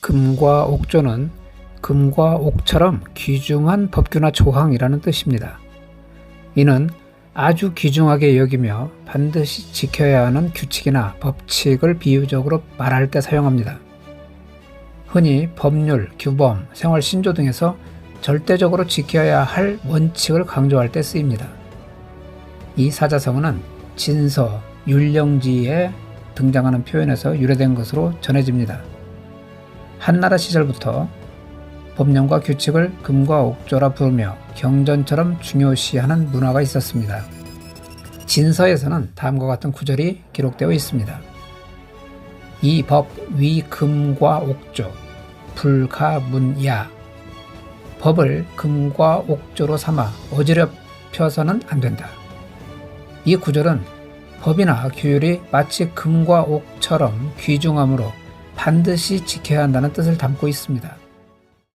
금과 옥조는 금과 옥처럼 귀중한 법규나 조항이라는 뜻입니다. 이는 아주 귀중하게 여기며 반드시 지켜야 하는 규칙이나 법칙을 비유적으로 말할 때 사용합니다. 흔히 법률, 규범, 생활 신조 등에서 절대적으로 지켜야 할 원칙을 강조할 때 쓰입니다. 이 사자성어는 진서, 율령지에 등장하는 표현에서 유래된 것으로 전해집니다. 한나라 시절부터 법령과 규칙을 금과 옥조라 부르며 경전처럼 중요시하는 문화가 있었습니다. 진서에서는 다음과 같은 구절이 기록되어 있습니다. 이 법 위 금과 옥조 불가문야 법을 금과 옥조로 삼아 어지럽혀서는 안 된다. 이 구절은 법이나 규율이 마치 금과 옥처럼 귀중하므로 반드시 지켜야 한다는 뜻을 담고 있습니다.